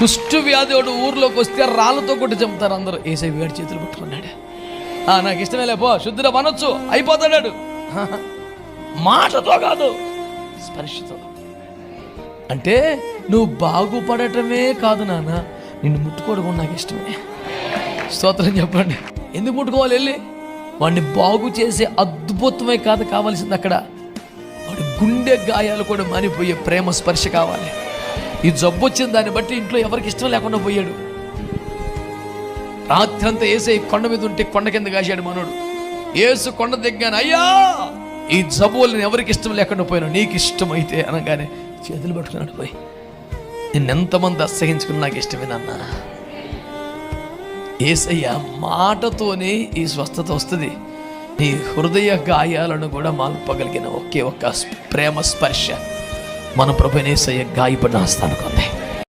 కుష్టు వ్యాధుడు ఊర్లోకి వస్తే రాళ్ళతో కొట్టి చంపుతారు అందరూ. ఏసై వేడి చేతులు పట్టుకున్నాడు. ఆ, నాకు ఇష్టమే లేపో శుద్ధిలో మనొచ్చు అయిపోతాడు మాటతో కాదు స్పర్శతో. అంటే నువ్వు బాగుపడటమే కాదు నాన్న నిన్ను ముట్టుకోవడం నాకు ఇష్టమే. స్తోత్రం చెప్పండి. ఎందుకు ముట్టుకోవాలి వెళ్ళి? వాడిని బాగు చేసే అద్భుతమే కాదు కావాల్సింది అక్కడ. వాడి గుండె గాయాలు కూడా మానిపోయే ప్రేమ స్పర్శ కావాలి. ఈ జబ్బు వచ్చిన దాన్ని బట్టి ఇంట్లో ఎవరికి ఇష్టం లేకుండా పోయాడు. రాత్రి అంతా ఏసే కొండ మీద ఉంటే కొండ కింద కాశాడు మనోడు. ఏసు కొండ దిగ్గాను అయ్యా ఈ జబ్బులను ఎవరికి ఇష్టం లేకుండా పోయాను? నీకు ఇష్టమైతే అనగానే చేతులు పట్టుకున్నాడు పోయి. నేను ఎంతమంది అసహించుకుని నాకు ఇష్టమేనన్న ఏసయ్య మాటతోనే ఈ స్వస్థత వస్తుంది. నీ హృదయ గాయాలను కూడా మాల్పగలిగిన ఒకే ఒక్క ప్రేమ స్పర్శ. మన ప్రభునేసయ్య గాయపడిన హస్తానికి ఉంది